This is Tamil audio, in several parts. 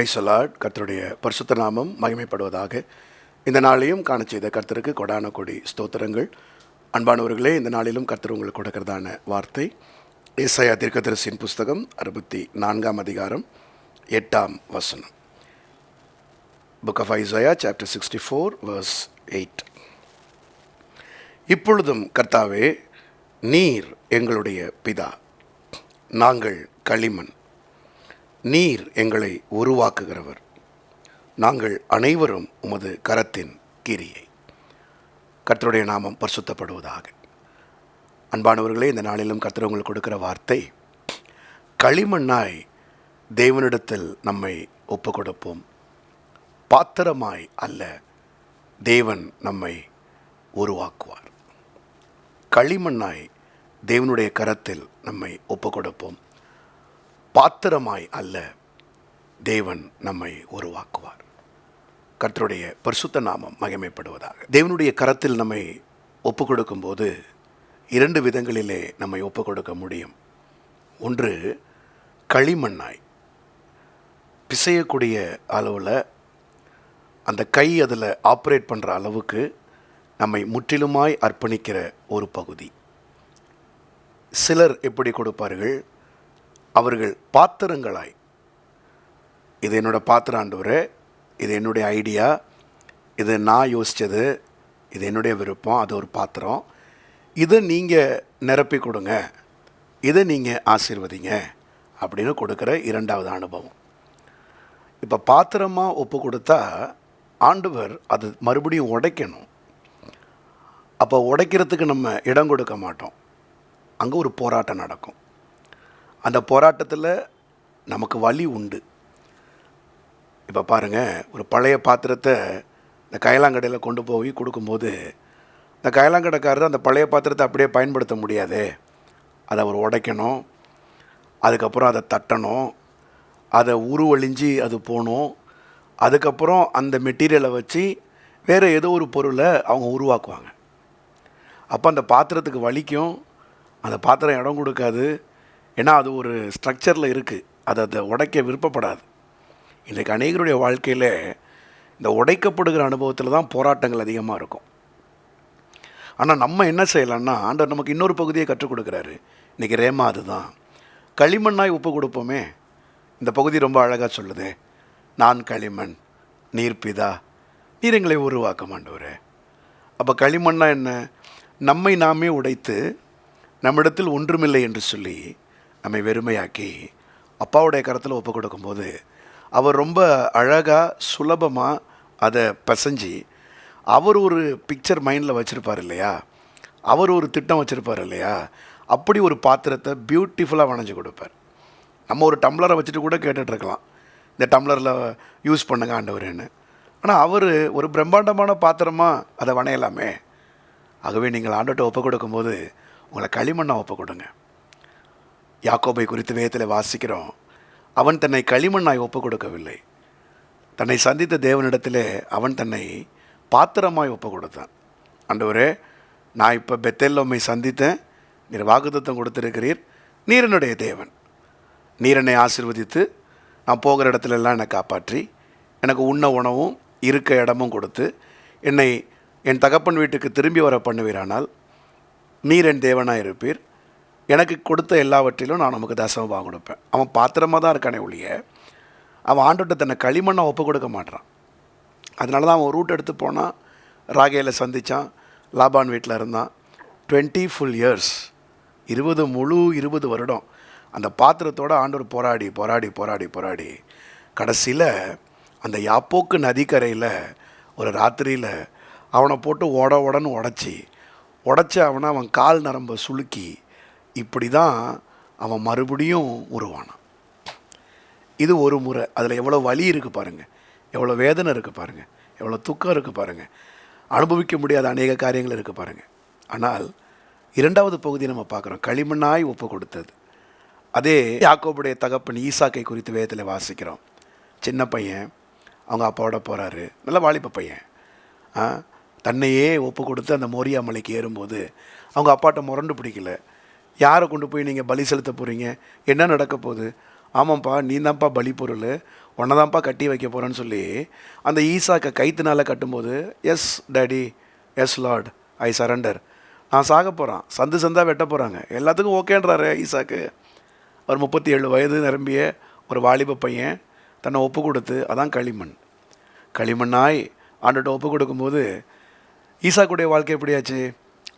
பிரைசலாட் கர்த்தருடைய பரிசுத்த நாமம் மகிமைப்படுவதாக. இந்த நாளையும் காண செய்த கர்த்தருக்கு கொடான கொடி ஸ்தோத்திரங்கள். அன்பானவர்களே இந்த நாளிலும் கர்த்தர் உங்களுக்கு கொடுக்கிறதான வார்த்தை. இசையா தீர்க்கதரிசியின் புஸ்தகம் அறுபத்தி நான்காம் அதிகாரம் எட்டாம் வசனம். Book of Isaiah chapter sixty four verse eight இப்பொழுதும் கர்த்தாவே நீர் எங்களுடைய பிதா. நாங்கள் களிமண். நீர் எங்களை உருவாக்குகிறவர். நாங்கள் அனைவரும் உமது கரத்தின் கிரியை. கர்த்தருடைய நாமம் பரிசுத்தப்படுவதாக. அன்பானவர்களே இந்த நாளிலும் கர்த்தர் உங்களுக்கு கொடுக்கிற வார்த்தை களிமண்ணாய் தேவனிடத்தில் நம்மை ஒப்பு கொடுப்போம் பாத்திரமாய் அல்ல தேவன் நம்மை உருவாக்குவார். களிமண்ணாய் தேவனுடைய கரத்தில் நம்மை ஒப்பு கொடுப்போம் பாத்திரமாய் அல்ல தேவன் நம்மை உருவாக்குவார். கர்த்தருடைய பரிசுத்த நாமம் மகிமைப்படுவதாக. தேவனுடைய கரத்தில் நம்மை ஒப்பு கொடுக்கும்போது இரண்டு விதங்களிலே நம்மை ஒப்பு கொடுக்க முடியும். ஒன்று களிமண்ணாய். பிசையக்கூடிய அளவில் அந்த கை அதில் ஆப்ரேட் பண்ணுற அளவுக்கு நம்மை முற்றிலுமாய் அர்ப்பணிக்கிற ஒரு பகுதி. சிலர் எப்படி கொடுப்பார்கள்? அவர்கள் பாத்திரங்களாய். இது என்னோடய பாத்திரம் ஆண்டவர் இது என்னுடைய ஐடியா இது நான் யோசித்தது இது என்னுடைய விருப்பம் அது ஒரு பாத்திரம். இதை நீங்கள் நிரப்பி கொடுங்க. இதை நீங்கள் ஆசீர்வதிங்க அப்படின்னு கொடுக்குற இரண்டாவது அனுபவம். இப்போ பாத்திரமாக ஒப்பு கொடுத்தா ஆண்டவர் அது மறுபடியும் உடைக்கணும். அப்போ உடைக்கிறதுக்கு நம்ம இடம் கொடுக்க மாட்டோம். அங்கே ஒரு போராட்டம் நடக்கும். அந்த போராட்டத்தில் நமக்கு வலி உண்டு. இப்போ பாருங்கள் ஒரு பழைய பாத்திரத்தை இந்த கயலாங்கடையில் கொண்டு போய் கொடுக்கும்போது இந்த கயலாங்கடைக்காரர் அந்த பழைய பாத்திரத்தை அப்படியே பயன்படுத்த முடியாதே. அதை அவர் உடைக்கணும் அதுக்கப்புறம் அதை தட்டணும் அதை உருவழிஞ்சு அது போகணும் அதுக்கப்புறம் அந்த மெட்டீரியலை வச்சு வேறு ஏதோ ஒரு பொருளை அவங்க உருவாக்குவாங்க. அப்போ அந்த பாத்திரத்துக்கு வலிக்கும் அந்த பாத்திரம் இடம் கொடுக்காது ஏன்னா அது ஒரு ஸ்ட்ரக்சரில் இருக்குது அது அதை உடைக்க விருப்பப்படாது. இன்றைக்கு அநேகருடைய வாழ்க்கையில் இந்த உடைக்கப்படுகிற அனுபவத்தில் தான் போராட்டங்கள் அதிகமாக இருக்கும். ஆனால் நம்ம என்ன செய்யலாம்னா ஆண்டவர் நமக்கு இன்னொரு பகுதியை கற்றுக் கொடுக்குறாரு. இன்றைக்கி ரேமா அதுதான். களிமண்ணாய் உப்பு கொடுப்போமே. இந்த பகுதி ரொம்ப அழகாக சொல்லுது. நான் களிமண் நீர் பிதா நீர் எங்களை உருவாக்க மாண்டவரே அப்போ களிமண்ணா என்ன? நம்மை நாமே உடைத்து நம்மிடத்தில் ஒன்றுமில்லை என்று சொல்லி நம்மை வெறுமையாக்கி அப்பாவுடைய கரத்தில் ஒப்பு கொடுக்கும்போது அவர் ரொம்ப அழகாக சுலபமாக அதை பிசைஞ்சு அவர் ஒரு பிக்சர் மைண்டில் வச்சுருப்பார் இல்லையா? அவர் ஒரு திட்டம் வச்சுருப்பார் இல்லையா? அப்படி ஒரு பாத்திரத்தை பியூட்டிஃபுல்லாக வணைஞ்சு கொடுப்பார். நம்ம ஒரு டம்ளரை வச்சுட்டு கூட கேட்டுட்ருக்கலாம் இந்த டம்ளரில் யூஸ் பண்ணுங்க ஆண்டவர்னு ஆனால் அவர் ஒரு பிரம்மாண்டமான பாத்திரமாக அதை வணையலாமே. ஆகவே நீங்கள் ஆண்டோட்ட ஒப்பு கொடுக்கும்போது உங்களை களிமண்ணாக ஒப்பு கொடுங்க. யாக்கோபை குறித்து வேதத்தில் வாசிக்கிறோம். அவன் தன்னை களிமண்ணாய் ஒப்பு கொடுக்கவில்லை தன்னை சந்தித்த தேவனிடத்திலே அவன் தன்னை பாத்திரமாய் ஒப்பு கொடுத்தான் அண்டவரே நான் இப்போ பெத்தேல்லோமை சந்தித்தேன். நீர் வாக்குத்தம் கொடுத்திருக்கிறீர். நீர் என்னுடைய தேவன். நீர் என்னை ஆசிர்வதித்து நான் போகிற இடத்துல எல்லாம் என்னை காப்பாற்றி எனக்கு உண்ண உணவும் இருக்க இடமும் கொடுத்து என்னை என் தகப்பன் வீட்டுக்கு திரும்பி வர பண்ணுவீரானால் நீர் என் தேவனாக இருப்பீர். எனக்கு கொடுத்த எல்லாவற்றிலும் நான் நமக்கு தசமமாக கொடுப்பேன். அவன் பாத்திரமாக தான் இருக்கானே ஒழிய அவன் ஆண்டோட்ட தன்னை களிமண்ணை ஒப்பு கொடுக்க மாட்டான் அதனால தான் அவன் ரூட் எடுத்து போனான் ராகேல சந்தித்தான் லாபான் வீட்டில் இருந்தான். டுவெண்ட்டி ஃபுல் இயர்ஸ் இருபது முழு இருபது வருடம் அந்த பாத்திரத்தோட ஆண்டவர் போராடி போராடி போராடி போராடி கடைசியில் அந்த யாப்போக்கு நதிக்கரையில் ஒரு ராத்திரியில் அவனை போட்டு ஓட உடன்னு உடச்சி உடச்சி அவனை அவன் கால் நரம்பை சுளுக்கி இப்படி தான் அவன் மறுபடியும் உருவானான். இது ஒரு முறை. அதில் எவ்வளோ வலி இருக்குது பாருங்கள் எவ்வளோ வேதனை இருக்குது பாருங்கள் எவ்வளோ துக்கம் இருக்குது பாருங்கள் அனுபவிக்க முடியாத அநேக காரியங்கள் இருக்குது பாருங்கள் ஆனால் இரண்டாவது பகுதி நம்ம பார்க்குறோம். களிமண்ணாய் ஒப்பு கொடுத்தது. அதே யாக்கோபுடைய தகப்பன் ஈசாக்கை குறித்து வேதத்தில் வாசிக்கிறோம். சின்ன பையன் அவங்க அப்பாவோட போகிறாரு நல்ல வாலிப பையன். தன்னையே ஒப்பு கொடுத்து அந்த மோரியா மலைக்கு ஏறும்போது அவங்க அப்பாட்ட முரண்டு பிடிக்கல. யாரை கொண்டு போய் நீங்கள் பலி செலுத்த போகிறீங்க என்ன நடக்க போகுது? ஆமாம்ப்பா நீ தான்ப்பா பலி பொருள். உன்னதான்ப்பா கட்டி வைக்க போகிறேன்னு சொல்லி அந்த ஈசாக்கை கைத்தினால் கட்டும்போது yes daddy yes Lord I surrender நான் சாக போகிறான் சந்து சந்தாக வெட்ட போகிறாங்க எல்லாத்துக்கும் ஓகேன்றாரு ஈசாக்கு. அவர் முப்பத்தி ஏழு வயது நிரம்பிய ஒரு வாலிப பையன் தன்னை ஒப்பு கொடுத்து அதான் களிமண். களிமண்ணாய் ஆண்டுகிட்ட ஒப்பு கொடுக்கும்போது ஈசாக்குடைய வாழ்க்கை எப்படியாச்சு?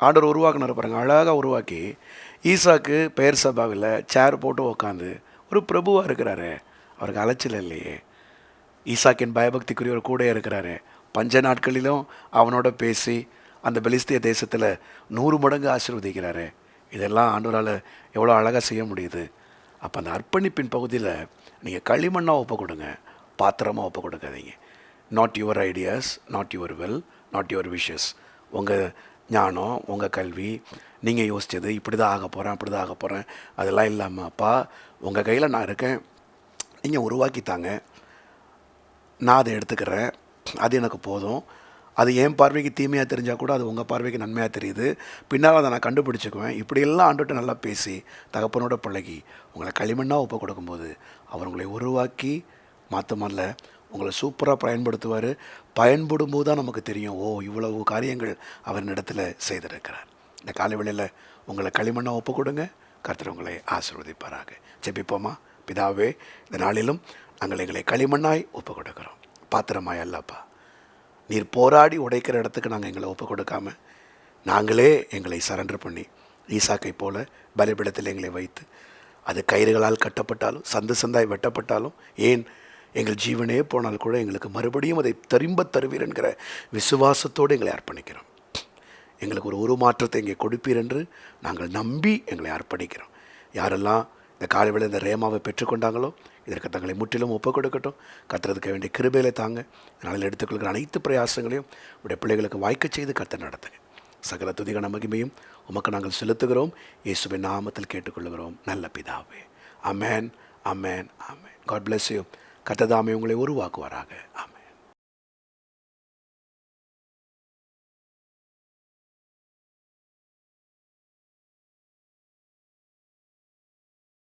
ஆண்டவர் உருவாக்குனார் பாருங்கள் அழகாக உருவாக்கி ஈசாக்கு பெயர் சபாவில் சேர் போட்டு உக்காந்து ஒரு பிரபுவாக இருக்கிறாரு. அவருக்கு அலைச்சல் இல்லையே. ஈசாக்கின் பயபக்திக்குரியவர் கூட இருக்கிறாரு. பஞ்ச நாட்களிலும் அவனோட பேசி அந்த பெலிஸ்திய தேசத்தில் நூறு மடங்கு ஆசீர்வதிக்கிறாரு. இதெல்லாம் ஆண்டவரால் எவ்வளோ அழகாக செய்ய முடியுது. அப்போ அந்த அர்ப்பணிப்பின் பகுதியில் நீங்கள் களிமண்ணாக ஒப்பு கொடுங்க. பாத்திரமாக ஒப்பு கொடுக்காதீங்க. Not your ideas not your will not your wishes உங்கள் ஞானம் உங்கள் கல்வி நீங்கள் யோசித்தது இப்படி தான் ஆக போகிறேன் அப்படி தான் ஆக போகிறேன் அதெல்லாம் இல்லாமல் அப்பா உங்கள் கையில் நான் இருக்கேன். நீங்கள் உருவாக்கித்தாங்க. நான் அதை எடுத்துக்கிறேன். அது எனக்கு போதும். அது என் பார்வைக்கு தீமையாக தெரிஞ்சால் கூட அது உங்கள் பார்வைக்கு நன்மையாக தெரியுது. பின்னால் அதை நான் கண்டுபிடிச்சிக்குவேன். இப்படியெல்லாம் ஆண்டுட்டு நல்லா பேசி தகப்பனோட பழகி உங்களை களிமண்ணாக ஒப்பு கொடுக்கும்போது அவர் உங்களை உருவாக்கி மாற்றமல்ல உங்களை சூப்பராக பயன்படுத்துவார். பயன்படும் போது தான் நமக்கு தெரியும் ஓ இவ்வளவு காரியங்கள் அவர் இடத்துல செய்திருக்கிறார். இந்த காலை வேளையில் உங்களை களிமண்ணாக ஒப்பு கொடுங்க. கர்த்தர் உங்களை ஆசிர்வதிப்பாராக. ஜெபிப்போமா? பிதாவே இந்த நாளிலும் நாங்கள் எங்களை களிமண்ணாய் ஒப்பு கொடுக்குறோம். பாத்திரமாய் அல்லப்பா. நீர் போராடி உடைக்கிற இடத்துக்கு நாங்கள் எங்களை ஒப்பு கொடுக்காம நாங்களே எங்களை சரண்டர் பண்ணி ஈசாக்கை போல பலிபிடத்தில் எங்களை வைத்து அது கயிறுகளால் கட்டப்பட்டாலும் சந்து சந்தாய் வெட்டப்பட்டாலும் ஏன் எங்கள் ஜீவனே போனால் கூட எங்களுக்கு மறுபடியும் அதை திரும்ப தருவீர் என்கிற விசுவாசத்தோடு எங்களை அர்ப்பணிக்கிறோம். எங்களுக்கு ஒரு உருமாற்றத்தை இங்கே கொடுப்பீர் என்று நாங்கள் நம்பி எங்களை அர்ப்பணிக்கிறோம். யாரெல்லாம் இந்த காலைவேளை இந்த ரேமாவை பெற்றுக்கொண்டாங்களோ இதற்கு தங்களை முற்றிலும் ஒப்புக் கொடுக்கட்டும். கத்துறதுக்கு வேண்டிய கிருபையில தாங்க. இதனால் எடுத்துக்கொள்கிற அனைத்து பிரயாசங்களையும் உடைய பிள்ளைகளுக்கு வாய்க்க செய்து கத்த நடத்துங்க. சகல துதிகன மகிமையும் உமக்கு நாங்கள் செலுத்துகிறோம். இயேசுவின் நாமத்தில் கேட்டுக்கொள்கிறோம். நல்ல பிதாவே. Amen amen amen God bless you கத்ததாமே உங்களை உருவாக்குவாராக. ஆமாம்